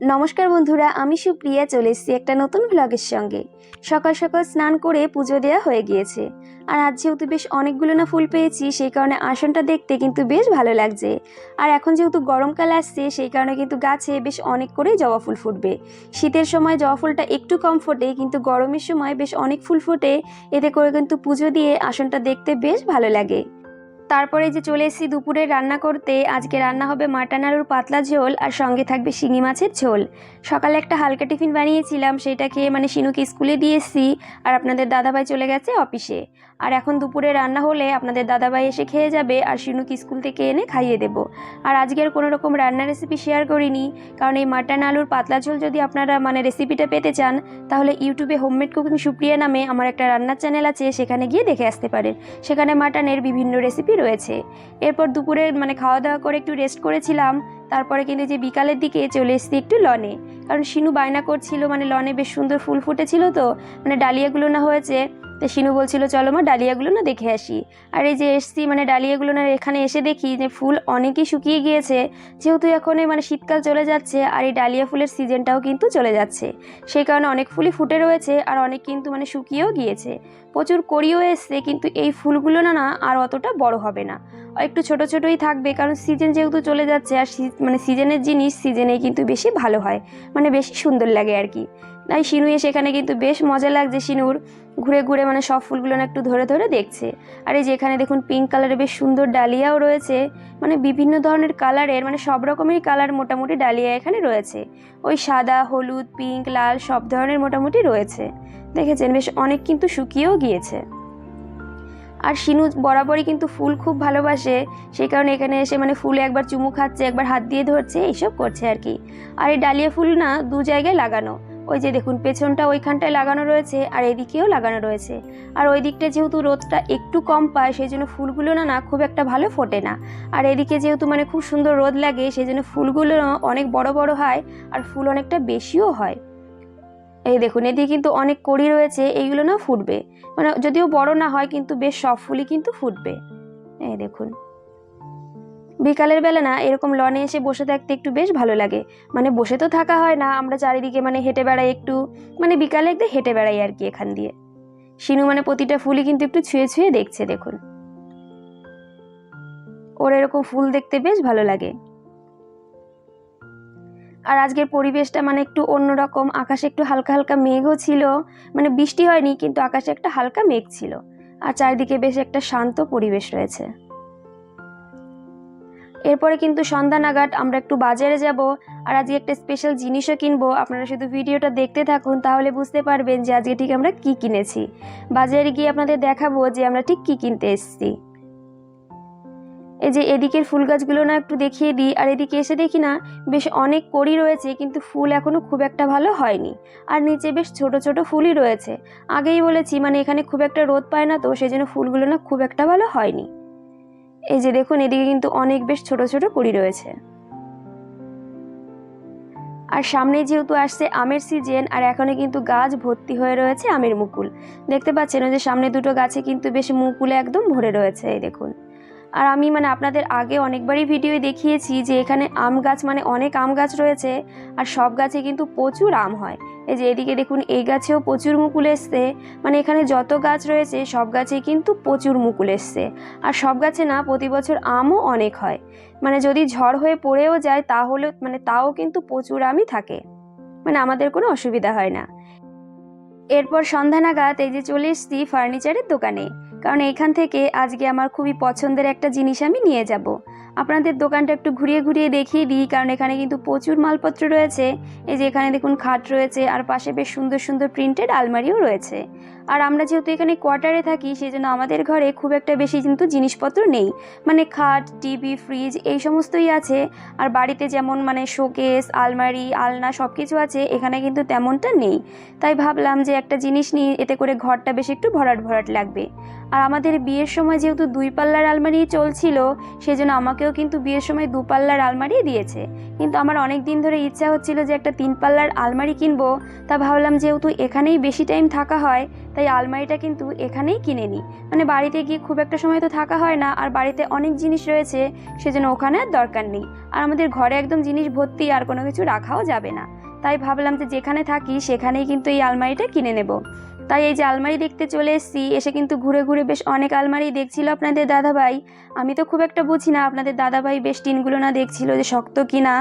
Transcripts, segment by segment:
নমস্কার বন্ধুরা, আমি সুপ্রিয়া, চলে এসেছি একটা নতুন ব্লগের সঙ্গে। সকাল সকাল স্নান করে পুজো দেওয়া হয়ে গিয়েছে। আর আজ যেহেতু বেশ অনেকগুলো না ফুল পেয়েছি, সেই কারণে আসনটা দেখতে কিন্তু বেশ ভালো লাগছে। আর এখন যেহেতু গরমকাল আসছে, সেই কারণে কিন্তু গাছে বেশ অনেক করেই জবা ফুল ফুটবে। শীতের সময় জবা ফুলটা একটু কম ফোটে, কিন্তু গরমের সময় বেশ অনেক ফুল ফোটে। এতে করে কিন্তু পুজো দিয়ে আসনটা দেখতে বেশ ভালো লাগে। তারপরে যে চলে এসেছি দুপুরে রান্না করতে, আজকে রান্না হবে মাটন আলুর পাতলা ঝোল আর সঙ্গে থাকবে শিঙি মাছের ঝোল। সকালে একটা হালকা টিফিন বানিয়েছিলাম, সেটা খেয়ে মানে শিনুকে স্কুলে দিয়ে এসেছি আর আপনাদের দাদাভাই চলে গেছে অফিসে। আর এখন দুপুরে রান্না হলে আপনাদের দাদাভাই এসে খেয়ে যাবে আর শিনুকে স্কুল থেকে এনে খাইয়ে দেবো। আর আজকের কোনো রকম রান্নার রেসিপি শেয়ার করিনি, কারণ এই মাটন আলুর পাতলা ঝোল যদি আপনারা মানে রেসিপিটা পেতে চান, তাহলে ইউটিউবে হোমমেড কুকিং সুপ্রিয়া নামে আমার একটা রান্নার চ্যানেল আছে, সেখানে গিয়ে দেখে আসতে পারেন। সেখানে মাটনের বিভিন্ন রেসিপি রয়েছে। এরপর দুপুরে মানে খাওয়া দাওয়া করে একটু রেস্ট করেছিলাম, তারপরে কিন্তু যে বিকালের দিকে চলে এসেছি একটু লনে। কারণ শিনু বায়না করছিল মানে লনে বেশ সুন্দর ফুল ফুটেছিল তো মানে ডালিয়াগুলো না হয়েছে তো শিনু বলছিল, চলো মা, ডালিয়াগুলো না দেখে আসি। আর এই যে এসছি মানে ডালিয়াগুলো না এখানে এসে দেখি যে ফুল অনেকই শুকিয়ে গিয়েছে। যেহেতু এখন মানে শীতকাল চলে যাচ্ছে, আর এই ডালিয়া ফুলের সিজনটাও কিন্তু চলে যাচ্ছে। সেই কারণে অনেক ফুলই ফুটে রয়েছে, আর অনেক কিন্তু মানে শুকিয়েও গিয়েছে। প্রচুর করিও এসছে, কিন্তু এই ফুলগুলো না না আর অতটা বড় হবে না। একটু ছোট ছোটই থাকবে, কারণ সিজন যেহেতু চলে যাচ্ছে, আর মানে সিজনের জিনিস সিজনেই কিন্তু বেশি ভালো হয় মানে বেশি সুন্দর লাগে আর কি। তাই শিনু এসে এখানে কিন্তু বেশ মজা লাগছে, শিনুর ঘুরে ঘুরে মানে সব ফুলগুলো না একটু ধরে ধরে দেখছে। আর এই যে এখানে দেখুন পিঙ্ক কালারের বেশ সুন্দর ডালিয়াও রয়েছে মানে বিভিন্ন ধরনের কালারের মানে সব রকমেরই কালার মোটামুটি ডালিয়া এখানে রয়েছে। ওই সাদা, হলুদ পিঙ্ক লাল সব ধরনের মোটামুটি রয়েছে। দেখেছেন, বেশ অনেক কিন্তু শুকিয়েও গিয়েছে। আর শিনু বরাবরই কিন্তু ফুল খুব ভালোবাসে, সেই কারণে এখানে এসে মানে ফুলে একবার চুমু খাচ্ছে, একবার হাত দিয়ে ধরছে, এইসব করছে আর কি। আর এই ডালিয়া ফুল না দু জায়গায় লাগানো। ওই যে দেখুন, পেছনটা ওইখানটায় লাগানো রয়েছে আর এদিকেও লাগানো রয়েছে। আর ওই দিকটা যেহেতু রোদটা একটু কম পায়, সেই জন্য ফুলগুলো না না খুব একটা ভালো ফোটে না। আর এদিকে যেহেতু মানে খুব সুন্দর রোদ লাগে, সেই জন্য ফুলগুলো অনেক বড় বড় হয় আর ফুল অনেকটা বেশিও হয়। এই দেখুন এদিকে কিন্তু অনেক কড়ি রয়েছে, এইগুলো না ফুটবে। মানে যদিও বড় না হয়, কিন্তু বেশ সব ফুলই কিন্তু ফুটবে। এই দেখুন। বিকালের বেলা না, এরকম লনে এসে বসে থাকতে একটু বেশ ভালো লাগে। মানে বসে তো থাকা হয় না, আমরা চারিদিকে মানে হেঁটে বেড়াই একটু মানে বিকালে একটু হেঁটে বেড়াই আর কি এখান দিয়ে। শিনু মানে প্রতিটা ফুলই কিন্তু একটু ছুঁয়ে ছুঁয়ে দেখছে, দেখুন। ওর এরকম ফুল দেখতে বেশ ভালো লাগে। আর আজকের পরিবেশটা মানে একটু অন্যরকম। আকাশে একটু হালকা হালকা মেঘও ছিল। মানে বৃষ্টি হয়নি, কিন্তু আকাশে একটা হালকা মেঘ ছিল। আর চারিদিকে বেশ একটা শান্ত পরিবেশ রয়েছে। এরপরে কিন্তু সন্ধ্যা নাগাদ আমরা একটু বাজারে যাব। আর আজকে একটা স্পেশাল জিনিসও কিনবো। আপনারা শুধু ভিডিওটা দেখতে থাকুন, তাহলে বুঝতে পারবেন যে আজকে ঠিক আমরা কি কিনেছি। বাজারে গিয়ে আপনাদের দেখাবো যে আমরা ঠিক কি কিনতে এসেছি। এই যে এদিকের ফুল গাছগুলো না একটু দেখিয়ে দিই, আর এদিকে এসে দেখি না বেশ অনেক কড়ি রয়েছে, কিন্তু ফুল এখনও খুব একটা ভালো হয়নি। আর নিচে বেশ ছোট ছোট ফুলই রয়েছে। আগেই বলেছি মানে এখানে খুব একটা রোদ পায় না তো সেই জন্য ফুলগুলো না খুব একটা ভালো হয়নি। এই যে দেখুন, এদিকে কিন্তু অনেক বেশ ছোট ছোট কুড়ি রয়েছে। আর সামনে যেহেতু আসছে আমের সিজন, আর এখনও কিন্তু গাছ ভর্তি হয়ে রয়েছে আমের মুকুল। দেখতে পাচ্ছেন ওই যে সামনে দুটো গাছে কিন্তু বেশ মুকুলে একদম ভরে রয়েছে, এই দেখুন। আর আমি মানে আপনাদের আগে অনেকবারই ভিডিও দেখিয়েছি যে এখানে আম গাছ মানে অনেক আম গাছ রয়েছে আর সব গাছে কিন্তু প্রচুর আম হয়। এই যে এদিকে দেখুন, এই গাছেও প্রচুর মুকুল এসছে। মানে এখানে যত গাছ রয়েছে, সব গাছেই কিন্তু প্রচুর মুকুল এসছে। আর সব গাছে না, প্রতি বছর আমও অনেক হয়। মানে যদি ঝড় হয়ে পড়েও যায় তাহলে মানে তাও কিন্তু প্রচুর আমই থাকে। মানে আমাদের কোনো অসুবিধা হয় না। এরপর সন্ধ্যা নাগাদ এই যে চলে এসছি ফার্নিচারের দোকানে। কারণ এখান থেকে আজকে আমার খুবই পছন্দের একটা জিনিস আমি নিয়ে যাব। আপনাদের দোকানটা একটু ঘুরিয়ে ঘুরিয়ে দেখিয়ে দিই, কারণ এখানে কিন্তু প্রচুর মালপত্র রয়েছে। এই যে এখানে দেখুন খাট রয়েছে, আর পাশে বেশ সুন্দর সুন্দর প্রিন্টেড আলমারিও রয়েছে। আর আমরা যেহেতু এখানে কোয়ার্টারে থাকি সেই জন্য আমাদের ঘরে খুব একটা বেশি কিন্তু জিনিসপত্র নেই। মানে খাট, টিভি, ফ্রিজ এই সমস্তই আছে। আর বাড়িতে যেমন মানে শোকেস, আলমারি, আলনা সব কিছু আছে, এখানে কিন্তু তেমনটা নেই। তাই ভাবলাম যে একটা জিনিস নিই এতে করে ঘরটা বেশি একটু ভরাট ভরাট লাগবে। আর আমাদের বিয়ের সময় যেহেতু দুই পাল্লার আলমারি চলছিল, সেজন্য আমাকেও কিন্তু বিয়ের সময় দু পাল্লার আলমারি দিয়েছে। কিন্তু আমার অনেক দিন ধরে ইচ্ছা হচ্ছিল যে একটা তিন পাল্লার আলমারি কিনবো, তা ভাবলাম যেহেতু এখানেই বেশি টাইম থাকা হয়, তাই আলমারিটা কিন্তু এখানেই কিনে নিই মানে বাড়িতে গিয়ে খুব একটা সময় তো থাকা হয় না, আর বাড়িতে অনেক জিনিস রয়েছে, সেজন্য ওখানে আর দরকার নেই। আর আমাদের ঘরে একদম জিনিস ভর্তি আর কোনো কিছু রাখাও যাবে না। তাই ভাবলাম যে যেখানে থাকি সেখানেই কিন্তু এই আলমারিটা কিনে নেব। তাই এই যে আলমারি দেখতে চলে এসেছি, এসে কিন্তু ঘুরে ঘুরে বেশ অনেক আলমারি দেখছিল আপনাদের দাদাভাই। আমি তো খুব একটা বুঝি না আপনাদের দাদাভাই বেশ টিনগুলো না দেখছিল যে শক্ত কি না,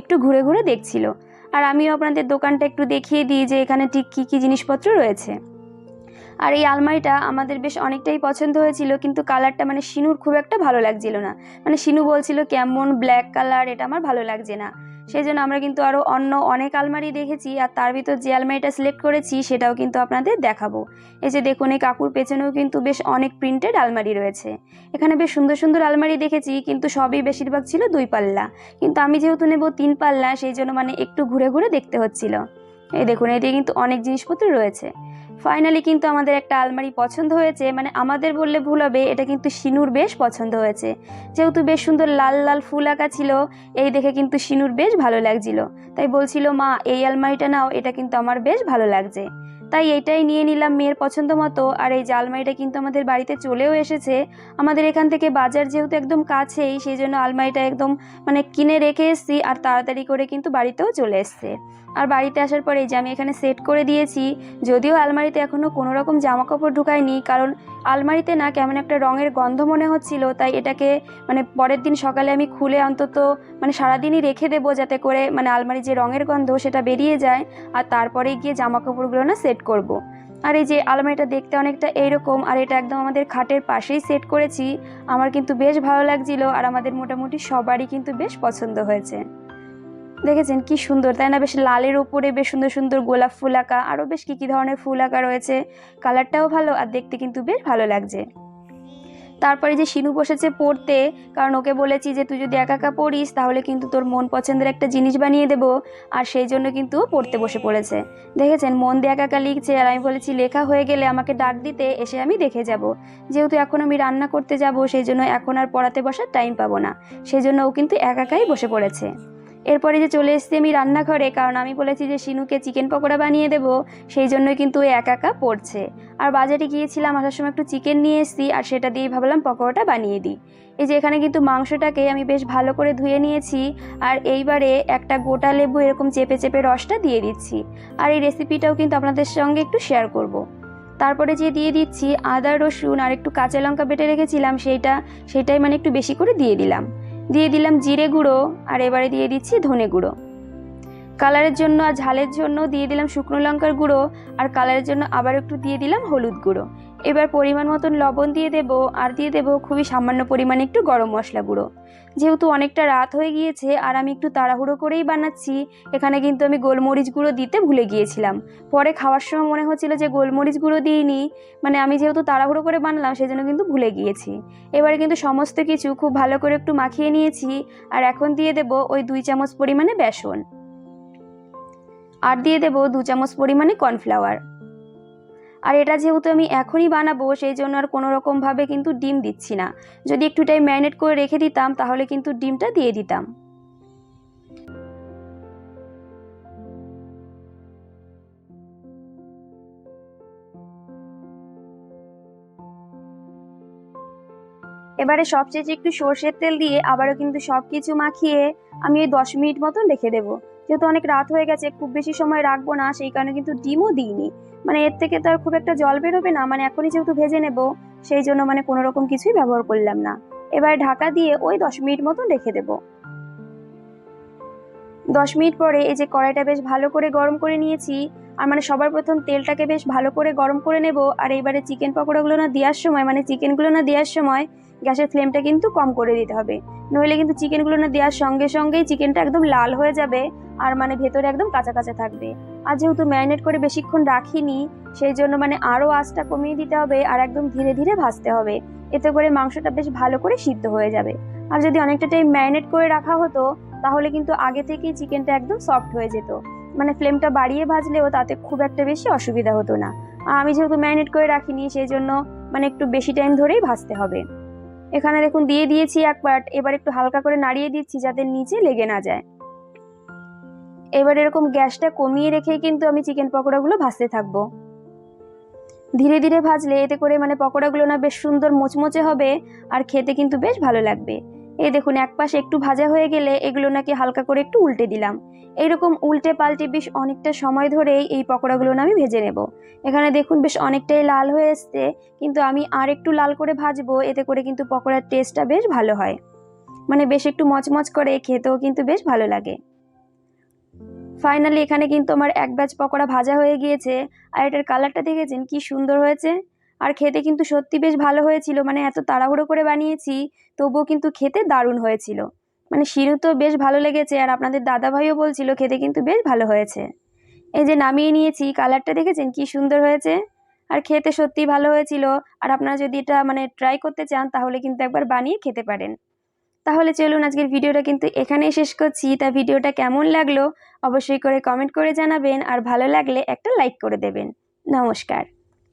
একটু ঘুরে ঘুরে দেখছিল। আর আমিও আপনাদের দোকানটা একটু দেখিয়ে দিই যে এখানে ঠিক কী কী জিনিসপত্র রয়েছে। আর এই আলমারিটা আমাদের বেশ অনেকটাই পছন্দ হয়েছিল, কিন্তু কালারটা মানে শিনুর খুব একটা ভালো লাগছিল না। মানে শিনু বলছিল কেমন ব্ল্যাক কালার এটা আমার ভালো লাগছে না। সেই জন্য আমরা কিন্তু আরও অন্য অনেক আলমারি দেখেছি, আর তার ভিতর যে আলমারিটা সিলেক্ট করেছি সেটাও কিন্তু আপনাদের দেখাবো। এই যে দেখুন, এই কাকুর পেছনেও কিন্তু বেশ অনেক প্রিন্টেড আলমারি রয়েছে। এখানে বেশ সুন্দর সুন্দর আলমারি দেখেছি, কিন্তু সবই বেশিরভাগ ছিল দুই পাল্লা। কিন্তু আমি যেহেতু নেব তিন পাল্লা, সেই জন্য মানে একটু ঘুরে ঘুরে দেখতে হচ্ছিল। এই দেখুন এদিকে কিন্তু অনেক জিনিসপত্র রয়েছে। ফাইনালি কিন্তু আমাদের একটা আলমারি পছন্দ হয়েছে মানে আমাদের বললে ভুল হবে, এটা কিন্তু সিনুর বেশ পছন্দ হয়েছে। যেহেতু বেশ সুন্দর লাল লাল ফুল আঁকা ছিল, এই দেখে কিন্তু সিনুর বেশ ভালো লাগছিল। তাই বলছিল, মা, এই আলমারিটা নাও, এটা কিন্তু আমার বেশ ভালো লাগছে। তাই এটাই নিয়ে নিলাম মেয়ের পছন্দ মতো। আর এই আলমারিটা কিন্তু আমাদের বাড়িতে চলেও এসেছে। আমাদের এখান থেকে বাজার যেহেতু একদম কাছেই, সেই জন্য আলমারিটা একদম মানে কিনে রেখে এসেছি আর তাড়াতাড়ি করে কিন্তু বাড়িতেও চলে এসছে। আর বাড়িতে আসার পরে যে আমি এখানে সেট করে দিয়েছি, যদিও আলমারিতে এখনও কোনো রকম জামা কাপড় ঢুকায়নি, কারণ আলমারিতে না কেমন একটা রঙের গন্ধ মনে হচ্ছিল, তাই এটাকে মানে পরের দিন সকালে আমি খুলে অন্তত মানে সারাদিনই রেখে দেবো যাতে করে মানে আলমারি যে রঙের গন্ধ সেটা বেরিয়ে যায়। আর তারপরে গিয়ে জামা কাপড়গুলো না সেট করব। আর এই যে আলমারিটা দেখতে অনেকটা এইরকম, আর এটা একদম আমাদের খাটের পাশেই সেট করেছি। আমার কিন্তু বেশ ভালো লাগছিল আর আমাদের মোটামুটি সবারই কিন্তু বেশ পছন্দ হয়েছে। দেখেছেন কি সুন্দর, তাই না? বেশ লালের ওপরে বেশ সুন্দর সুন্দর গোলাপ ফুল আঁকা, আরও বেশ কী কী ধরনের ফুল আঁকা রয়েছে। কালারটাও ভালো আর দেখতে কিন্তু বেশ ভালো লাগছে। তারপরে যে শিনু বসেছে পড়তে, কারণ ওকে বলেছি যে তুই যদি একা একা পড়িস, তাহলে কিন্তু তোর মন পছন্দের একটা জিনিস বানিয়ে দেবো। আর সেই জন্য কিন্তু পড়তে বসে পড়েছে। দেখেছেন, মন দিয়ে একা একা লিখছে আর আমি বলেছি, লেখা হয়ে গেলে আমাকে ডাক দিতে, এসে আমি দেখে যাব। যেহেতু এখন আমি রান্না করতে যাব, সেই জন্য এখন আর পড়াতে বসার টাইম পাবো না। সেই জন্য ও কিন্তু একা একাই বসে পড়েছে। এরপরে যে চলে এসেছি আমি রান্নাঘরে, কারণ আমি বলেছি যে শিনুকে চিকেন পকোড়া বানিয়ে দেব, সেই জন্যই কিন্তু ও একা একা পড়ছে। আর বাজারে গিয়েছিলাম, আসার সময় একটু চিকেন নিয়ে এসেছি, আর সেটা দিয়েই ভাবলাম পকোড়াটা বানিয়ে দিই। এই যে এখানে কিন্তু মাংসটাকে আমি বেশ ভালো করে ধুয়ে নিয়েছি, আর এইবারে একটা গোটা লেবু এরকম চেপে চেপে রসটা দিয়ে দিচ্ছি। আর এই রেসিপিটাও কিন্তু আপনাদের সঙ্গে একটু শেয়ার করব। তারপরে যে দিয়ে দিচ্ছি আদা রসুন আর একটু কাঁচা লঙ্কা বেটে রেখেছিলাম, সেইটা, সেটাই মানে একটু বেশি করে দিয়ে দিলাম। দিয়ে দিলাম জিরে গুঁড়ো আর এবারে দিয়ে দিচ্ছি ধনে গুঁড়ো। কালারের জন্য আর ঝালের জন্য দিয়ে দিলাম শুকনো লঙ্কার গুঁড়ো, আর কালারের জন্য আবার একটু দিয়ে দিলাম হলুদ গুঁড়ো। এবার পরিমাণ মতন লবণ দিয়ে দেবো, আর দিয়ে দেবো খুবই সামান্য পরিমাণে একটু গরম মশলা গুঁড়ো। যেহেতু অনেকটা রাত হয়ে গিয়েছে, আর আমি একটু তাড়াহুড়ো করেই বানাচ্ছি, এখানে কিন্তু আমি গোলমরিচ গুঁড়ো দিতে ভুলে গিয়েছিলাম। পরে খাওয়ার সময় মনে হচ্ছিল যে গোলমরিচ গুঁড়ো দিইনি মানে আমি যেহেতু তাড়াহুড়ো করে বানালাম সেই জন্য কিন্তু ভুলে গিয়েছি। এবারে কিন্তু সমস্ত কিছু খুব ভালো করে একটু মাখিয়ে নিয়েছি, আর এখন দিয়ে দেবো ওই দুই চামচ পরিমাণে বেসন। আর দিয়ে দেবো দু চামচ পরিমাণে কর্নফ্লাওয়ার। আর এটা যেহেতু আমি এখনই বানাবো, সেই জন্য আর কোনো রকমভাবে কিন্তু ডিম দিচ্ছি না। যদি একটু টাইম ম্যারিনেট করে রেখে দিতাম, তাহলে কিন্তু ডিমটা দিয়ে দিতাম। এবারে সবশেষে একটু সর্ষের তেল দিয়ে আবারও কিন্তু সব কিছু মাখিয়ে আমি ওই দশ মিনিট মতন রেখে দেবো। যেহেতু অনেক রাত হয়ে গেছে খুব বেশি সময় রাখব না, সেই কারণে কিন্তু ডিমও দিইনি। মানে এর থেকে তো আর খুব একটা জল বেরোবে না মানে এখনই যেহেতু ভেজে নেব, সেই জন্য মানে কোনো রকম কিছুই ব্যবহার করলাম না। এবার ঢাকা দিয়ে ওই দশ মিনিট মতন রেখে দেবো। দশ মিনিট পরে এই যে কড়াইটা বেশ ভালো করে গরম করে নিয়েছি, আর মানে সবার প্রথম তেলটাকে বেশ ভালো করে গরম করে নেব, আর এইবারে চিকেন পকোড়াগুলো না দেওয়ার সময় মানে চিকেনগুলো না দেওয়ার সময় গ্যাসের ফ্লেমটা কিন্তু কম করে দিতে হবে। নইলে কিন্তু চিকেনগুলো না দেওয়ার সঙ্গে সঙ্গেই চিকেনটা একদম লাল হয়ে যাবে আর মানে ভেতরে একদম কাঁচা কাঁচা থাকবে। আর যেহেতু ম্যারিনেট করে বেশিক্ষণ রাখিনি, সেই জন্য মানে আরও আঁচটা কমিয়ে দিতে হবে আর একদম ধীরে ধীরে ভাজতে হবে। এতে করে মাংসটা বেশ ভালো করে সিদ্ধ হয়ে যাবে। আর যদি অনেকটা টাইম ম্যারিনেট করে রাখা হতো, তাহলে কিন্তু আগে থেকেই চিকেনটা একদম সফট হয়ে যেত। মানে ফ্লেমটা বাড়িয়ে ভাজলেও তাতে খুব একটা বেশি অসুবিধা হতো না। আর আমি যেহেতু ম্যারিনেট করে রাখিনি, সেই জন্য মানে একটু বেশি টাইম ধরেই ভাজতে হবে। এখানে দেখুন দিয়ে দিয়েছি এক এবার একটু হালকা করে নাড়িয়ে দিচ্ছি যাতে নিচে লেগে না যায়। এবার এরকম গ্যাসটা কমিয়ে রেখেই কিন্তু আমি চিকেন পকোড়াগুলো ভাজতে থাকব। ধীরে ধীরে ভাজলে এতে করে মানে পকোড়াগুলো না বেশ সুন্দর মোচমোচে হবে আর খেতে কিন্তু বেশ ভালো লাগবে। এই দেখুন, এক পাশে একটু ভাজা হয়ে গেলে এগুলো নাকি হালকা করে একটু উল্টে দিলাম। এইরকম উল্টে পাল্টে বেশ অনেকটা সময় ধরেই এই পকোড়াগুলো আমি ভেজে নেব। এখানে দেখুন বেশ অনেকটাই লাল হয়ে এসছে, কিন্তু আমি আর একটু লাল করে ভাজবো, এতে করে কিন্তু পকোড়ার টেস্টটা বেশ ভালো হয়। মানে বেশ একটু মচমচ করে খেতেও কিন্তু বেশ ভালো লাগে। ফাইনালি এখানে কিন্তু আমার এক ব্যাচ পকোড়া ভাজা হয়ে গিয়েছে, আর এটার কালারটা দেখেছেন? কি সুন্দর হয়েছে। আর খেতে কিন্তু সত্যি বেশ ভালো হয়েছিল। মানে এত তাড়াহুড়ো করে বানিয়েছি, তবুও কিন্তু খেতে দারুণ হয়েছিল। মানে শিরু তো বেশ ভালো লেগেছে আর আপনাদের দাদা ভাইও বলছিল খেতে কিন্তু বেশ ভালো হয়েছে। এই যে নামিয়ে নিয়েছি, কালারটা দেখেছেন? কি সুন্দর হয়েছে। আর খেতে সত্যি ভালো হয়েছিল। আর আপনারা যদি এটা মানে ট্রাই করতে চান, তাহলে কিন্তু একবার বানিয়ে খেতে পারেন। তাহলে চলুন আজকের ভিডিওটা কিন্তু এখানেই শেষ করছি। তা ভিডিওটা কেমন লাগল? অবশ্যই করে কমেন্ট করে জানাবেন। আর ভালো লাগলে একটা লাইক করে দেবেন। নমস্কার।